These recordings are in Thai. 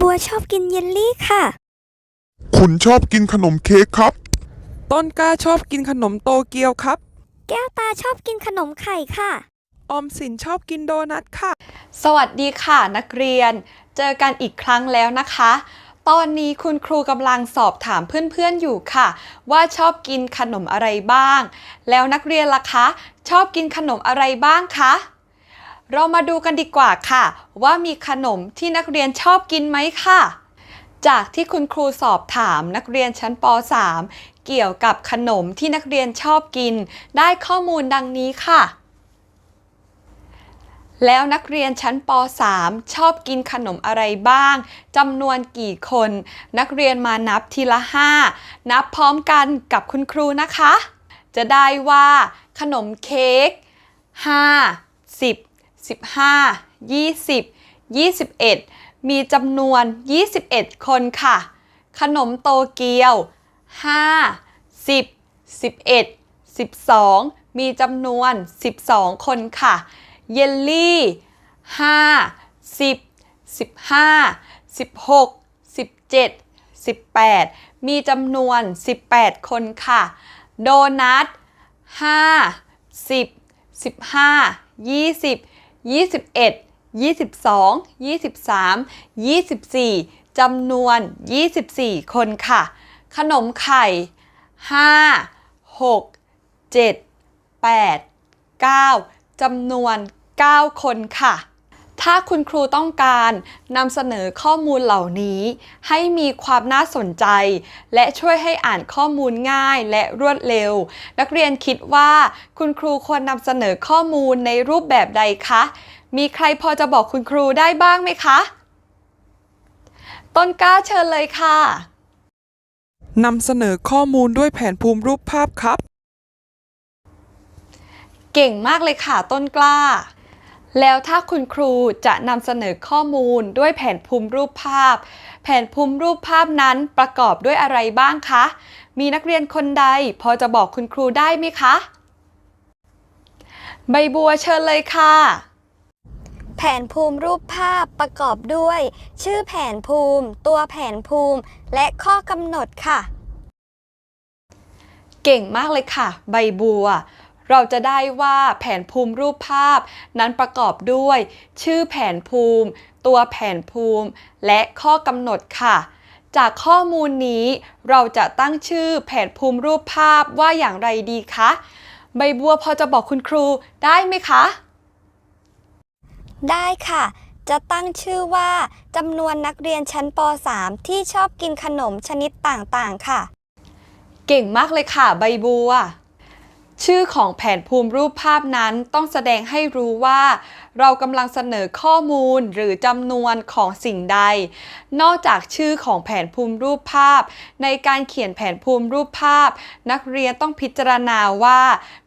บัวชอบกินเยลลี่ค่ะ คุณชอบกินขนมเค้กครับ ต้นกล้าชอบกินขนมโตเกียวครับ แก้วตาชอบกินขนมไข่ค่ะ ออมสินชอบกินโดนัทค่ะ สวัสดีค่ะนักเรียน เจอกันอีกครั้งแล้วนะคะ ตอนนี้คุณครูกำลังสอบถามเพื่อนๆอยู่ค่ะ ว่าชอบกินขนมอะไรบ้าง แล้วนักเรียนล่ะคะ ชอบกินขนมอะไรบ้างคะ เรามาดูกันดีกว่าค่ะ ว่ามีขนมที่นักเรียนชอบกินไหมค่ะ จากที่คุณครูสอบถามนักเรียนชั้นป .3 เกี่ยวกับขนมที่นักเรียนชอบกิน ได้ข้อมูลดังนี้ค่ะ แล้วนักเรียนชั้นป .3 ชอบกินขนมอะไรบ้างจำนวนกี่คน นักเรียนมานับทีละ 5 นับพร้อมกันกับคุณครูนะคะ จะได้ว่า ขนมเค้ก5 10 15 20 21 มีจำนวน 21 คนค่ะ ขนมโตเกียว 5 10 11 12 มีจำนวน 12 คนค่ะ เยลลี่ 5 10 15 16 17 18 มีจำนวน 18 คนค่ะ โดนัท5 10 15 20 21 22 23 24จำนวน 24 คนค่ะ ขนมไข่ 5 6 7 8 9จำนวน 9 คนค่ะ ถ้าคุณครูต้องการนำเสนอข้อมูลเหล่านี้ ให้มีความน่าสนใจ และช่วยให้อ่านข้อมูลง่ายและรวดเร็ว นักเรียนคิดว่าคุณครูควรนำเสนอข้อมูลในรูปแบบใดคะ มีใครพอจะบอกคุณครูได้บ้างไหมคะ ต้นกล้าเชิญเลยค่ะนำเสนอข้อมูลด้วยแผนภูมิรูปภาพครับ เก่งมากเลยค่ะต้นกล้า แล้วถ้าคุณครูจะนำเสนอข้อมูลด้วยแผนภูมิรูปภาพ แผนภูมิรูปภาพนั้นประกอบด้วยอะไรบ้างคะ มีนักเรียนคนใดพอจะบอกคุณครูได้ไหมคะ ใบบัวเชิญเลยค่ะ แผนภูมิรูปภาพประกอบด้วย ชื่อแผนภูมิ ตัวแผนภูมิ และข้อกำหนดค่ะ เก่งมากเลยค่ะ ใบบัว เราจะได้ว่าแผนภูมิรูปภาพนั้นประกอบด้วย ชื่อแผนภูมิ ตัวแผนภูมิ และข้อกำหนดค่ะ จากข้อมูลนี้ เราจะตั้งชื่อแผนภูมิรูปภาพว่าอย่างไรดีคะ ใบบัวพอจะบอกคุณครูได้ไหมคะ ได้ค่ะจะตั้งชื่อว่าจำนวนนักเรียนชั้นป .3 ที่ชอบกินขนมชนิดต่างๆ ค่ะ เก่งมากเลยค่ะใบบัว ชื่อของแผนภูมิรูปภาพนั้นต้องแสดงให้รู้ว่า เรากำลังเสนอข้อมูลหรือจำนวนของสิ่งใด นอกจากชื่อของแผนภูมิรูปภาพ ในการเขียนแผนภูมิรูปภาพ นักเรียนต้องพิจารณาว่า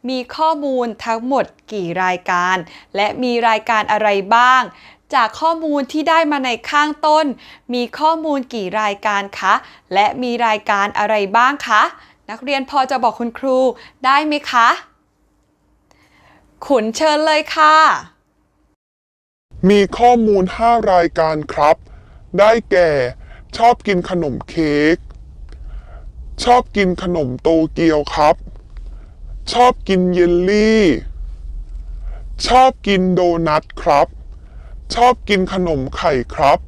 มีข้อมูลทั้งหมดกี่รายการ และมีรายการอะไรบ้างจากข้อมูลที่ได้มาในข้างต้น มีข้อมูลกี่รายการคะ และมีรายการอะไรบ้างคะ นักเรียนพอจะบอกคุณครูได้ไหมคะ ขุนเชิญเลยค่ะ มีข้อมูล 5 รายการครับ ได้แก่ ชอบกินขนมเค้ก ชอบกินขนมโตเกียวครับ ชอบกินเยลลี่ ชอบกินโดนัทครับ ชอบกินขนมไข่ครับ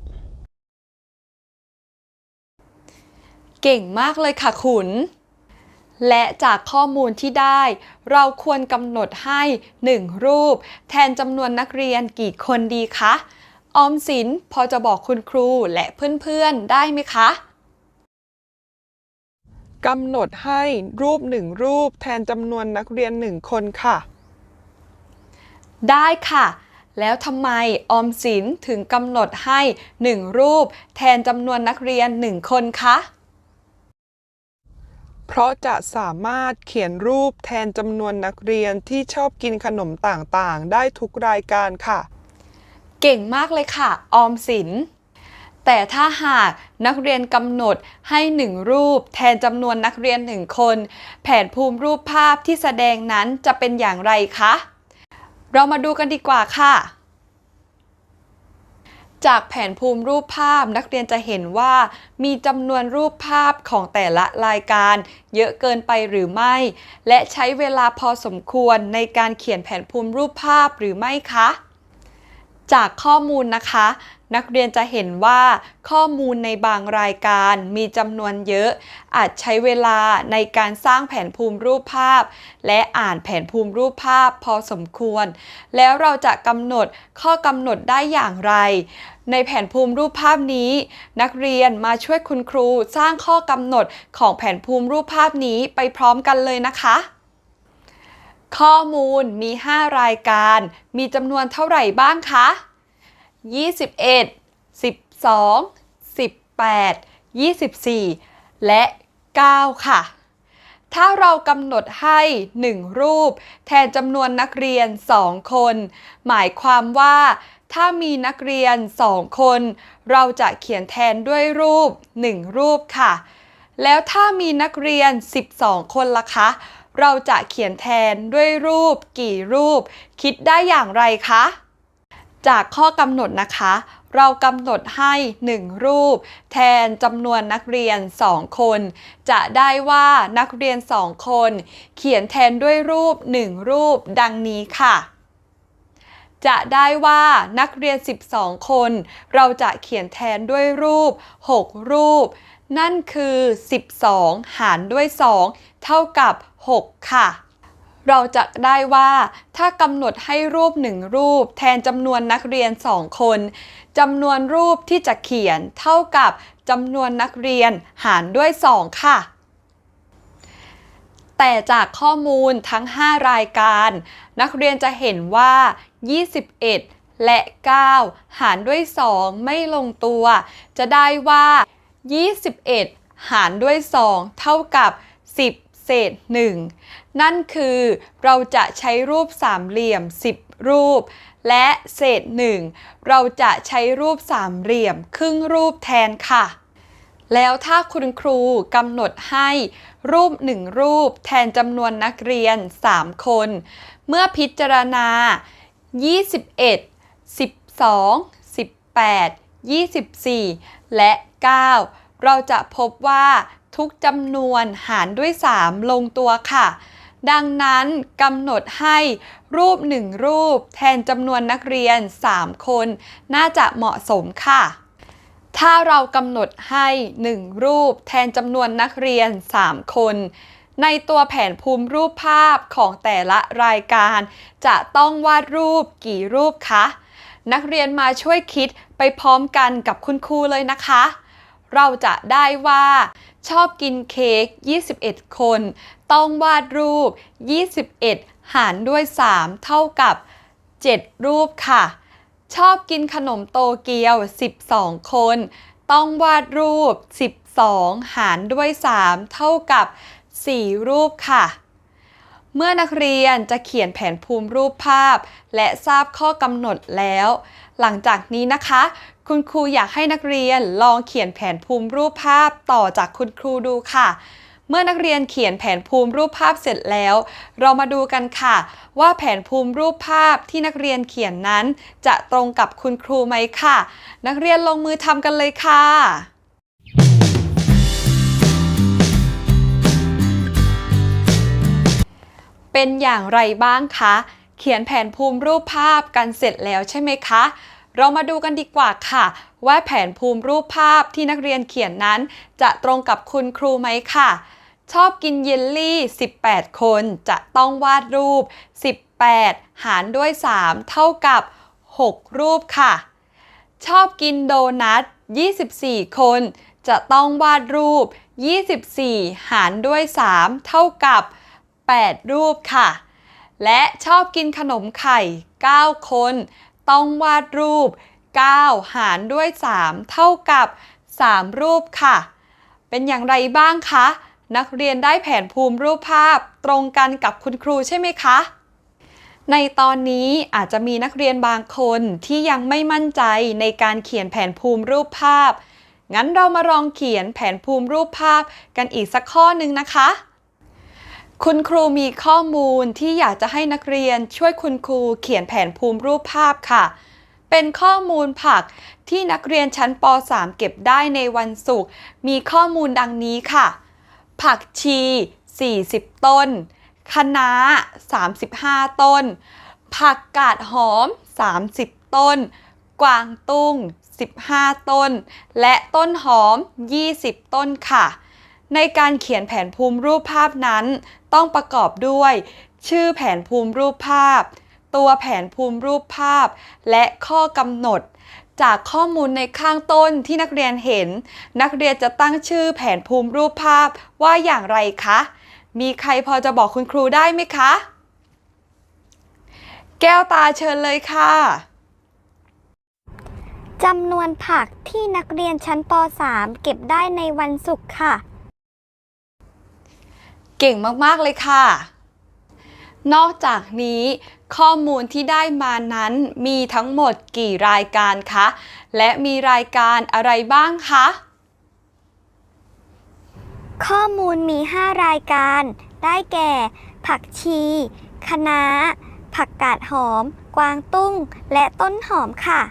เก่งมากเลยค่ะขุน และจากข้อมูลที่ได้ เราควรกำหนดให้ 1 รูป แทนจำนวนนักเรียนกี่คนดีคะ ออมสินพอจะบอกคุณครูและเพื่อนๆได้ไหมคะกำหนดให้รูปหนึ่งรูปแทนจำนวนนักเรียนหนึ่งคนค่ะ ได้ค่ะ แล้วทำไมออมสินถึงกำหนดให้1รูป แทนจำนวนนักเรียน1คนคะ เพราะจะสามารถเขียนรูปแทนจำนวนนักเรียนที่ชอบกินขนมต่างๆ ได้ทุกรายการค่ะ เก่งมากเลยค่ะ ออมสิน แต่ถ้าหากนักเรียนกำหนดให้หนึ่งรูป แทนจำนวนนักเรียนหนึ่งคน แผนภูมิรูปภาพที่แสดงนั้นจะเป็นอย่างไรคะ เรามาดูกันดีกว่าค่ะ จากแผนภูมิรูปภาพนักเรียนจะเห็นว่า มีจำนวนรูปภาพของแต่ละรายการ เยอะเกินไปหรือไม่ และใช้เวลาพอสมควรในการเขียนแผนภูมิรูปภาพหรือไม่คะ จากข้อมูลนะคะ นักเรียนจะเห็นว่าข้อมูลในบางรายการมีจำนวนเยอะ อาจใช้เวลาในการสร้างแผนภูมิรูปภาพ และอ่านแผนภูมิรูปภาพพอสมควร แล้วเราจะกำหนดข้อกำหนดได้อย่างไร ในแผนภูมิรูปภาพนี้ นักเรียนมาช่วยคุณครูสร้างข้อกำหนดของแผนภูมิรูปภาพนี้ไปพร้อมกันเลยนะคะข้อมูลมี 5 รายการ มีจำนวนเท่าไหร่บ้างคะ 21 12 18 24 และ 9 ค่ะ ถ้าเรากำหนดให้ 1 รูป แทนจำนวนนักเรียน 2 คน หมายความว่าถ้ามีนักเรียน 2 คน เราจะเขียนแทนด้วยรูป 1 รูปค่ะ แล้วถ้ามีนักเรียน 12 คนล่ะคะ เราจะเขียนแทนด้วยรูปกี่รูป คิดได้อย่างไรคะ จากข้อกำหนดนะคะ เรากำหนดให้ 1 รูป แทนจำนวนนักเรียน 2 คน จะได้ว่านักเรียน 2 คน เขียนแทนด้วยรูป 1 รูปดังนี้ค่ะจะได้ว่านักเรียน 12 คน เราจะเขียนแทนด้วยรูป 6 รูป นั่นคือ 12 หารด้วย 2 เท่ากับ 6 ค่ะ เราจะได้ว่าถ้ากำหนดให้รูปหนึ่งรูป แทนจำนวนนักเรียน2คนจำนวนรูปที่จะเขียนเท่ากับจำนวนนักเรียนหารด้วย 2 ค่ะ แต่จากข้อมูลทั้ง 5 รายการ นักเรียนจะเห็นว่า 21 และ 9 หารด้วย 2 ไม่ลงตัว จะได้ว่า 21 หารด้วย 2 เท่ากับ 10 เศษ 1 นั่นคือเราจะใช้รูปสามเหลี่ยม 10 รูป และเศษ 1 เราจะใช้รูปสามเหลี่ยมครึ่งรูปแทนค่ะ แล้วถ้าคุณครูกำหนดให้รูปหนึ่งรูปแทนจำนวนนักเรียน 3 คน เมื่อพิจารณา 21 12 18 24 และ 9 เราจะพบว่า ทุกจำนวนหารด้วย 3 ลงตัวค่ะ ดังนั้นกำหนดให้รูปหนึ่งรูป แทนจำนวนนักเรียน 3 คน น่าจะเหมาะสมค่ะ ถ้าเรากำหนดให้ 1 รูป แทนจำนวนนักเรียน 3 คน ในตัวแผนภูมิรูปภาพของแต่ละรายการ จะต้องวาดรูปกี่รูปคะ นักเรียนมาช่วยคิดไปพร้อมกันกับคุณครูเลยนะคะ เราจะได้ว่า ชอบกินเค้ก 21 คน ต้องวาดรูป 21 หารด้วย 3 เท่ากับ 7 รูปค่ะ ชอบกินขนมโตเกียว 12 คน ต้องวาดรูป 12 หารด้วย 3 เท่ากับ 4 รูปค่ะ เมื่อนักเรียนจะเขียนแผนภูมิรูปภาพ และทราบข้อกำหนดแล้ว หลังจากนี้นะคะ คุณครูอยากให้นักเรียนลองเขียนแผนภูมิรูปภาพต่อจากคุณครูดูค่ะ เมื่อนักเรียนเขียนแผนภูมิรูปภาพเสร็จแล้ว เรามาดูกันค่ะ ว่าแผนภูมิรูปภาพที่นักเรียนเขียนนั้น จะตรงกับคุณครูไหมค่ะ นักเรียนลงมือทำกันเลยค่ะเป็นอย่างไรบ้างคะ เขียนแผนภูมิรูปภาพกันเสร็จแล้วใช่ไหมคะ เรามาดูกันดีกว่าค่ะ ว่าแผนภูมิรูปภาพที่นักเรียนเขียนนั้น จะตรงกับคุณครูไหมค่ะ ชอบกินเยลลี่ 18 คนจะต้องวาดรูป 18 หารด้วย 3 เท่ากับ 6 รูปค่ะ ชอบกินโดนัท 24 คน จะต้องวาดรูป 24 หารด้วย 3 เท่ากับ 8 รูปค่ะ และชอบกินขนมไข่ 9 คน ต้องวาดรูป 9 หารด้วย 3 เท่ากับ 3 รูปค่ะ เป็นอย่างไรบ้างคะ นักเรียนได้แผนภูมิรูปภาพตรงกันกับคุณครูใช่ไหมคะ ในตอนนี้อาจจะมีนักเรียนบางคนที่ยังไม่มั่นใจในการเขียนแผนภูมิรูปภาพ งั้นเรามาลองเขียนแผนภูมิรูปภาพกันอีกสักข้อหนึ่งนะคะ คุณครูมีข้อมูลที่อยากจะให้นักเรียนช่วยคุณครูเขียนแผนภูมิรูปภาพค่ะ เป็นข้อมูลผักที่นักเรียนชั้นป .3 เก็บได้ในวันศุกร์ มีข้อมูลดังนี้ค่ะ ผักชี 40 ต้น คะน้า 35 ต้น ผักกาดหอม 30 ต้น กวางตุ้ง 15 ต้น และต้นหอม 20 ต้นค่ะ ในการเขียนแผนภูมิรูปภาพนั้น ต้องประกอบด้วย ชื่อแผนภูมิรูปภาพ ตัวแผนภูมิรูปภาพ และข้อกำหนด จากข้อมูลในข้างต้นที่นักเรียนเห็น นักเรียนจะตั้งชื่อแผนภูมิรูปภาพว่าอย่างไรคะ มีใครพอจะบอกคุณครูได้ไหมคะ แก้วตาเชิญเลยค่ะจำนวนผักที่นักเรียนชั้นป .3 เก็บได้ในวันศุกร์ค่ะ เก่งมากๆเลยค่ะ นอกจากนี้ข้อมูลที่ได้มานั้นมีทั้งหมดกี่รายการคะ และมีรายการอะไรบ้างคะ ข้อมูลมี 5 รายการ ได้แก่ ผักชีคะน้าผักกาดหอม กวางตุ้ง และต้นหอมค่ะ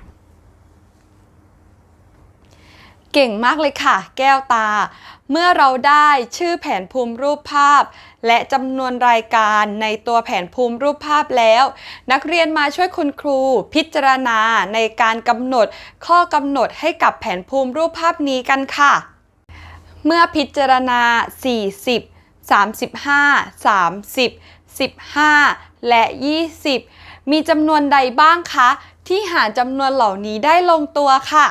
เก่งมากเลยค่ะ แก้วตา เมื่อเราได้ชื่อแผนภูมิรูปภาพ และจำนวนรายการในตัวแผนภูมิรูปภาพแล้ว นักเรียนมาช่วยคุณครู พิจารณาในการกำหนด ข้อกำหนดให้กับแผนภูมิรูปภาพนี้กันค่ะ เมื่อพิจารณา 40 35 30 15 และ 20 มีจำนวนใดบ้างคะ ที่หาจำนวนเหล่านี้ได้ลงตัวค่ะ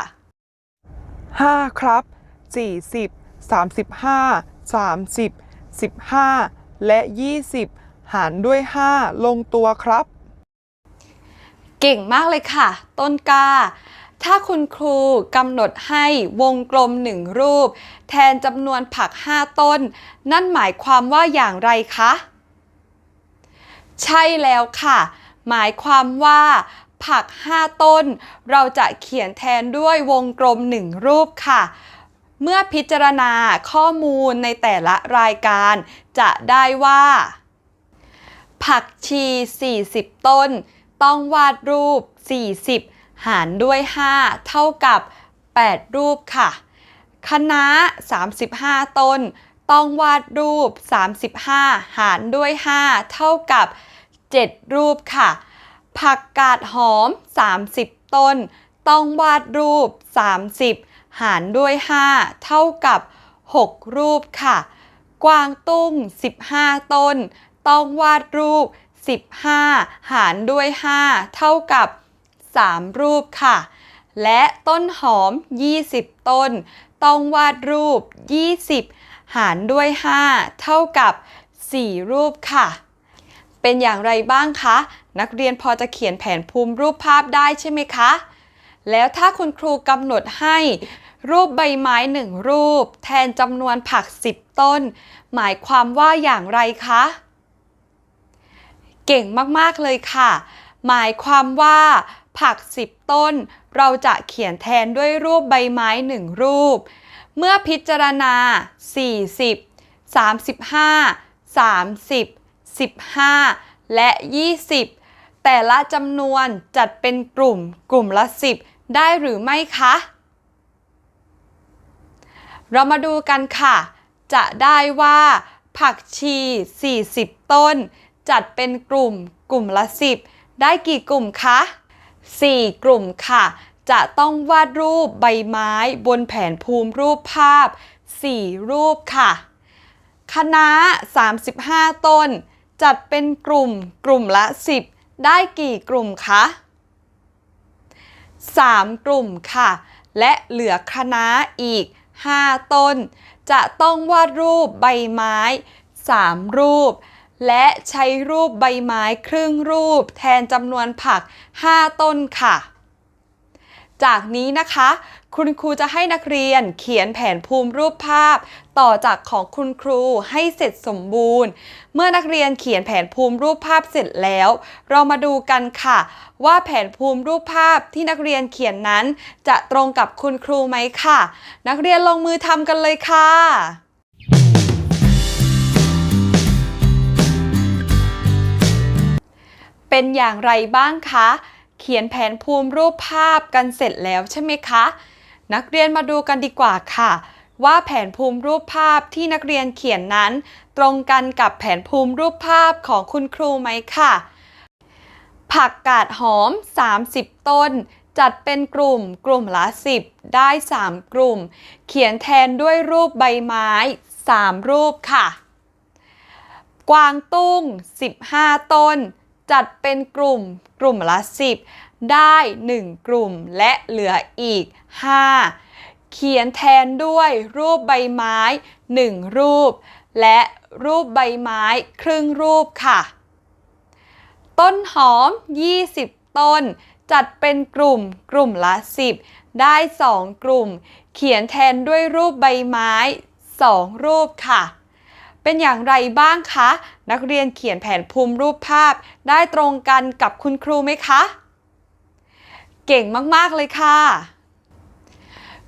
5 ครับ 40 35 30 15 และ 20 หารด้วย 5 ลงตัวครับ เก่งมากเลยค่ะ ต้นกา ถ้าคุณครูกำหนดให้วงกลมหนึ่งรูป แทนจำนวนผัก 5 ต้น นั่นหมายความว่าอย่างไรคะ ใช่แล้วค่ะ หมายความว่า ผัก 5 ต้น เราจะเขียนแทนด้วยวงกลมหนึ่งรูปค่ะ เมื่อพิจารณาข้อมูลในแต่ละรายการ จะได้ว่า ผักชี 40 ต้น ต้องวาดรูป 40 หารด้วย 5 เท่ากับ 8 รูปค่ะคะน้า35 ต้น ต้องวาดรูป 35 หารด้วย 5 เท่ากับ 7 รูปค่ะ ผักกาดหอม 30 ต้น ต้องวาดรูป 30 หารด้วย 5 เท่ากับ 6 รูปค่ะ กวางตุ้ง 15 ต้น ต้องวาดรูป 15 หารด้วย 5 เท่ากับ 3 รูปค่ะ และต้นหอม 20 ต้น ต้องวาดรูป 20 หารด้วย 5 เท่ากับ 4 รูปค่ะ เป็นอย่างไรบ้างคะ นักเรียนพอจะเขียนแผนภูมิรูปภาพได้ใช่ไหมคะ แล้วถ้าคุณครูกำหนดให้รูปใบไม้หนึ่งรูป แทนจำนวนผัก 10 ต้น หมายความว่าอย่างไรคะ เก่งมาก ๆ เลยค่ะ หมายความว่า ผัก 10 ต้น เราจะเขียนแทนด้วยรูปใบไม้หนึ่งรูป เมื่อพิจารณา 40 35 30 15 และ 20 แต่ละจำนวนจัดเป็นกลุ่มกลุ่มละ 10 ได้หรือไม่คะ เรามาดูกันค่ะ จะได้ว่า ผักชี 40 ต้น จัดเป็นกลุ่มกลุ่มละ 10 ได้กี่กลุ่มคะ 4 กลุ่มค่ะ จะต้องวาดรูปใบไม้บนแผนภูมิรูปภาพ 4 รูปค่ะ คณะ 35 ต้น จัดเป็นกลุ่มกลุ่มละ 10 ได้กี่กลุ่มคะ 3 กลุ่มค่ะ และเหลือคณะอีก 5 ต้น จะต้องวาดรูปใบไม้ 3 รูป และใช้รูปใบไม้ครึ่งรูป แทนจำนวนผัก 5 ต้นค่ะ จากนี้นะคะ คุณครูจะให้นักเรียนเขียนแผนภูมิรูปภาพ ต่อจากของคุณครูให้เสร็จสมบูรณ์ เมื่อนักเรียนเขียนแผนภูมิรูปภาพเสร็จแล้ว เรามาดูกันค่ะ ว่าแผนภูมิรูปภาพที่นักเรียนเขียนนั้น จะตรงกับคุณครูไหมค่ะ นักเรียนลงมือทำกันเลยค่ะเป็นอย่างไรบ้างคะ เขียนแผนภูมิรูปภาพกันเสร็จแล้วใช่ไหมคะ นักเรียนมาดูกันดีกว่าค่ะ ว่าแผนภูมิรูปภาพที่นักเรียนเขียนนั้น ตรงกันกับแผนภูมิรูปภาพของคุณครูไหมค่ะ ผักกาดหอม 30 ต้น จัดเป็นกลุ่มกลุ่มละ 10 ได้ 3 กลุ่ม เขียนแทนด้วยรูปใบไม้ 3 รูปค่ะ กวางตุ้ง 15 ต้น จัดเป็นกลุ่มกลุ่มละ 10 ได้ 1 กลุ่มและเหลืออีก 5 เขียนแทนด้วยรูปใบไม้ 1 รูป และรูปใบไม้ครึ่งรูปค่ะ ต้นหอม 20 ต้น จัดเป็นกลุ่มกลุ่มละ 10 ได้ 2 กลุ่ม เขียนแทนด้วยรูปใบไม้ 2 รูปค่ะ เป็นอย่างไรบ้างคะ นักเรียนเขียนแผนภูมิรูปภาพ ได้ตรงกันกับคุณครูไหมคะ เก่งมาก ๆ เลยค่ะ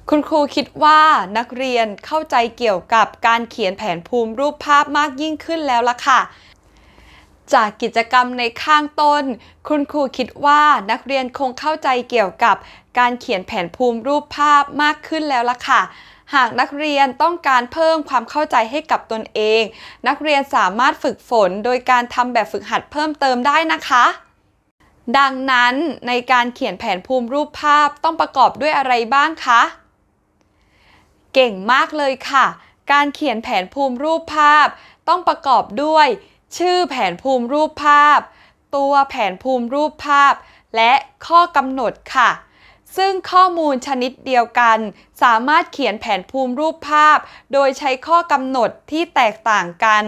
คุณครูคิดว่านักเรียนเข้าใจเกี่ยวกับการเขียนแผนภูมิรูปภาพมากยิ่งขึ้นแล้วล่ะค่ะจากกิจกรรมในข้างต้น คุณครูคิดว่านักเรียนคงเข้าใจเกี่ยวกับการเขียนแผนภูมิรูปภาพมากขึ้นแล้วล่ะค่ะ หากนักเรียนต้องการเพิ่มความเข้าใจให้กับตนเอง นักเรียนสามารถฝึกฝนโดยการทำแบบฝึกหัดเพิ่มเติมได้นะคะดังนั้นในการเขียนแผนภูมิรูปภาพต้องประกอบด้วยอะไรบ้างคะ เก่งมากเลยค่ะ การเขียนแผนภูมิรูปภาพ ต้องประกอบด้วย ชื่อแผนภูมิรูปภาพ ตัวแผนภูมิรูปภาพ และข้อกำหนดค่ะ ซึ่งข้อมูลชนิดเดียวกัน สามารถเขียนแผนภูมิรูปภาพ โดยใช้ข้อกำหนดที่แตกต่างกัน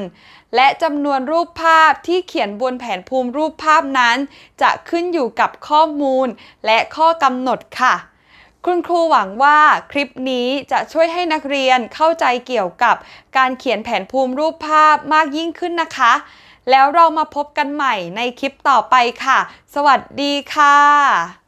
และจำนวนรูปภาพที่เขียนบนแผนภูมิรูปภาพนั้น จะขึ้นอยู่กับข้อมูลและข้อกำหนดค่ะคุณครูหวังว่าคลิปนี้จะช่วยให้นักเรียนเข้าใจเกี่ยวกับการเขียนแผนภูมิรูปภาพมากยิ่งขึ้นนะคะ แล้วเรามาพบกันใหม่ในคลิปต่อไปค่ะ สวัสดีค่ะ